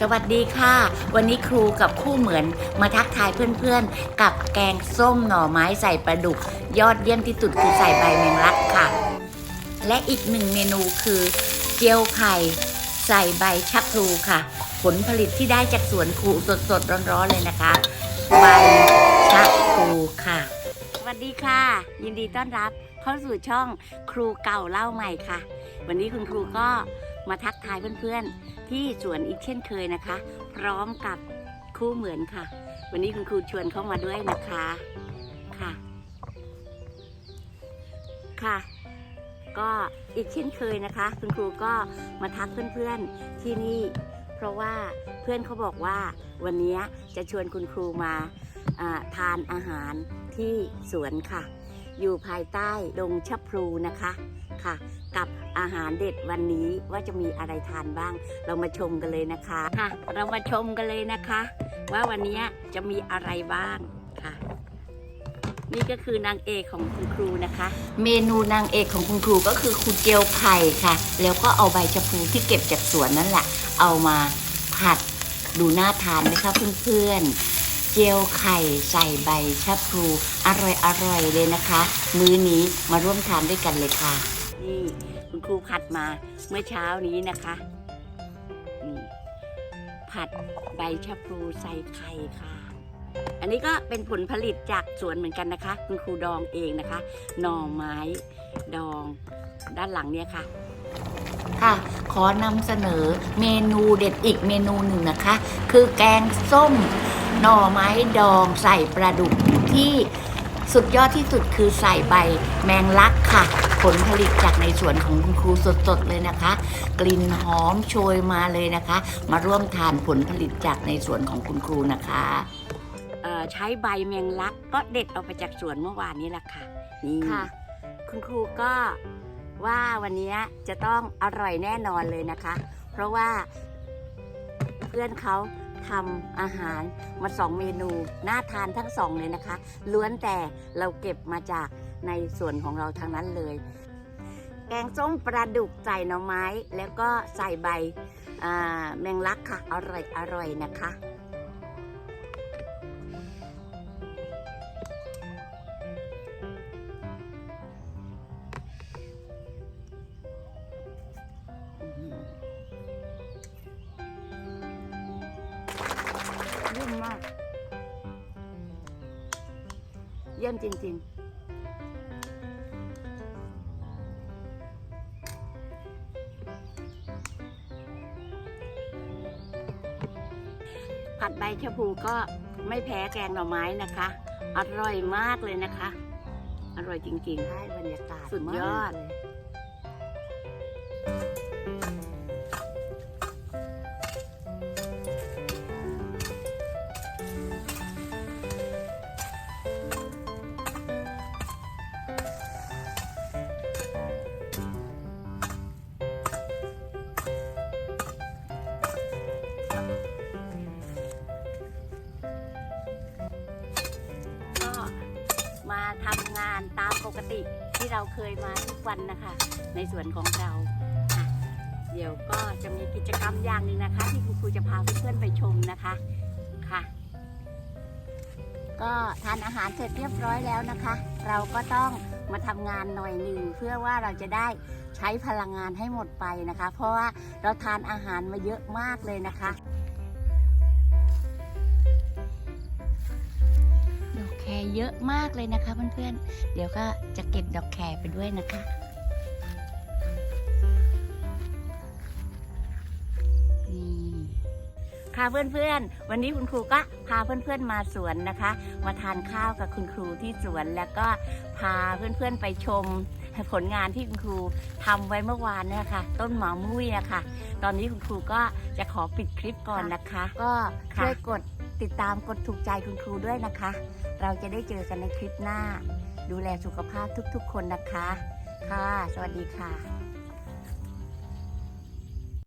สวัสดีค่ะ วันนี้ครูกับคู่เหมือนมาทักทายเพื่อนๆ กับแกงส้มหน่อไม้ใส่ปลาดุก ยอดเยี่ยมที่สุดคือใส่ใบแมงลักค่ะ และอีกหนึ่งเมนูคือเจียวไข่ใส่ใบชะพลูค่ะ ผลผลิตที่ได้จากสวนครูสดๆร้อนๆเลยนะคะ ใบชะพลูค่ะ สวัสดีค่ะ ยินดีต้อนรับเข้าสู่ช่องครูเก่าเล่าใหม่ค่ะ วันนี้คุณครูก็ มาทักทายเพื่อนๆ ที่สวนอีกเช่นเคยนะคะ พร้อมกับคู่เหมือนค่ะ วันนี้คุณครูชวนเข้ามาด้วยนะคะค่ะค่ะ ก็อีกเช่นเคยนะคะ คุณครูก็มาทักเพื่อนๆที่นี่ เพราะว่าเพื่อนเขาบอกว่าวันนี้จะชวนคุณครูมาาทานอาหารที่สวนค่ะ อยู่ภายใต้ดงชะพลูนะคะค่ะ กับอาหารเด็ดวันนี้ว่าจะมีอะไรทานบ้าง เรามาชมกันเลยนะคะค่ะ เรามาชมกันเลยนะคะ ว่าวันนี้จะมีอะไรบ้างค่ะ นี่ก็คือนางเอกของคุณครูนะคะ เมนูนางเอกของคุณครูก็คือคุณเจียวไข่ค่ะ แล้วก็เอาใบชะพลูที่เก็บจากสวนนั่นแหละ เอามาผัดดูน่าทานไหมคะเพื่อนๆ เจียวไข่ใส่ใบชะพลูอร่อยอร่อยเลยนะคะ มื้อนี้มาร่วมทานด้วยกันเลยค่ะ นี่คุณครูผัดมาเมื่อเช้านี้นะคะนี่ผัดใบชะพลูใส่ไข่ค่ะ อันนี้ก็เป็นผลผลิตจากสวนเหมือนกันนะคะ คุณครูดองเองนะคะ หน่อไม้ดองด้านหลังเนี่ยค่ะค่ะขอนำเสนอเมนูเด็ดอีกเมนูหนึ่งนะคะ คือแกงส้ม หน่อไม้ดองใส่ปลาดุกที่สุดยอดที่สุดคือใส่ใบแมงลักค่ะ ผลผลิตจากในสวนของคุณครูสดๆเลยนะคะ กลิ่นหอมโชยมาเลยนะคะ มาร่วมทานผลผลิตจากในสวนของคุณครูนะคะเอ่อใช้ใบแมงลักก็เด็ดเอาไปจากสวนเมื่อวานนี้แหละค่ะนี่ค่ะ คุณครูก็ว่าวันนี้จะต้องอร่อยแน่นอนเลยนะคะ เพราะว่าเพื่อนเขา ทำอาหารมาสองเมนูน่าทานทั้งสองเลยนะคะ ล้วนแต่เราเก็บมาจากในส่วนของเราทางนั้นเลย แกงส้มปลาดุกใส่หน่อไม้ แล้วก็ใส่ใบแมงลักค่ะ อร่อยอร่อยนะคะ เยี่ยมจริง ๆผัดใบชะพูก็ไม่แพ้แกงหน่อไม้นะคะ อร่อยมากเลยนะคะ อร่อยจริงๆได้บรรยากาศสุดยอด ทำงานตามปกติที่เราเคยมาทุกวันนะคะ ในส่วนของเรา เดี๋ยวก็จะมีกิจกรรมอย่างหนึ่งนะคะ ที่คุณครูจะพาเพื่อนๆไปชมนะคะค่ะ ก็ทานอาหารเสร็จเรียบร้อยแล้วนะคะ เราก็ต้องมาทำงานหน่อยหนึ่งเพื่อว่าเราจะได้ใช้พลังงานให้หมดไปนะคะ เพราะว่าเราทานอาหารมาเยอะมากเลยนะคะ รเยอะมากเลยนะคะเพื่อนๆ เดี๋ยวก็จะเก็บดอกแครไปด้วยนะคะ นี่ค่ะเพื่อนๆ วันนี้คุณครูก็พาเพื่อนๆมาสวนนะคะ มาทานข้าวกับคุณครูที่สวนแล้วก็พาเพื่อนๆไปชมผลงานที่คุณครูทำไว้เมื่อวานเนี่ยค่ะ ต้นหมามุ้ยนะคะตอนนี้คุณครูก็จะขอปิดคลิปก่อนนะคะ ก็ช่วยกด ติดตามกดถูกใจคุณครูด้วยนะคะ เราจะได้เจอกันในคลิปหน้า ดูแลสุขภาพทุกๆ คนนะคะ ค่ะ สวัสดีค่ะ